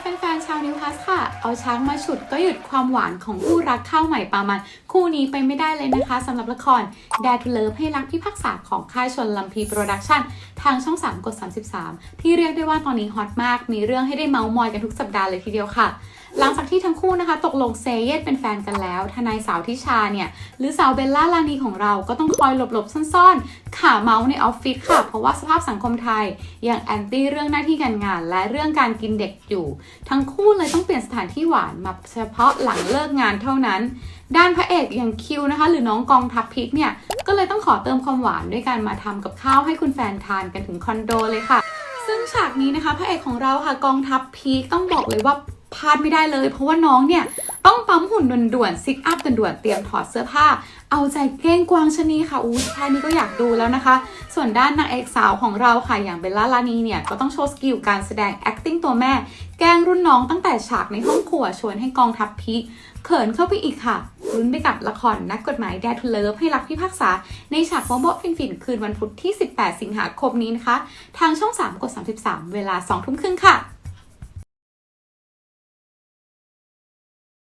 แฟนๆชาวนิวคัสค่ะ เอาช้างมาฉุดก็หยุดความหวานของคู่รักข้าวใหม่ปามัน คู่นี้ไปไม่ได้เลยนะคะสำหรับละคร Dare to Love ให้รักพิพากษาของค่ายชนลำพีโปรดักชั่นทางช่อง 3 กด 33 ที่เรียกได้ว่าตอนนี้ฮอตมาก มีเรื่องให้ได้เมาส์มอยกันทุกสัปดาห์เลยทีเดียวค่ะ หลังจากที่ทั้งคู่นะคะ ตกลงเซเยสเป็นแฟนกันแล้ว ทนายสาวทิชาเนี่ยหรือสาวเบลล่าลานีของเราก็ต้องคอยหลบๆ ซ่อนๆขาเมาส์ในออฟฟิศค่ะ เพราะว่าสภาพสังคมไทยยังแอนตี้เรื่องหน้าที่การงาน และเรื่องการกินเด็กอยู่ ทั้งคู่เลยต้องเปลี่ยนสถานที่หวานมาเฉพาะหลังเลิกงานเท่านั้น ด้านพระเอกอย่างคิวนะคะ หรือน้องกองทัพพิกเนี่ยก็เลยต้องขอเติมความหวานด้วยการมาทำกับข้าวให้คุณแฟนทานกันถึงคอนโดเลยค่ะซึ่งฉากนี้นะคะพระเอกของเราค่ะกองทัพพีคต้องบอกเลยว่า พลาดไม่ได้เลย เพราะว่าน้องเนี่ยต้องปั๊มหุ่นด่วนๆซิกอัพด่วนๆเตรียมถอดเสื้อผ้า เอาใจเก้งกวางชนีค่ะอู้แค่นี้ก็อยากดูแล้วนะคะ ส่วนด้านนางเอกสาวของเราค่ะอย่างเบลล่าลานีเนี่ยก็ต้องโชว์สกิลการแสดง acting ตัวแม่ แกล้งรุ่นน้องตั้งแต่ฉากในห้องครัวชวนให้กองทัพพีเขินเข้าไปอีกค่ะลุ้นไปกับละครนักกฎหมาย Dare to Love ให้รักพิพากษา ในฉากโมโบฟินฟินคืนวันพุธที่ 18 สิงหาคมนี้นะคะ ทางช่อง 3 กด 33 เวลา 2 ทุ่มครึ่งค่ะ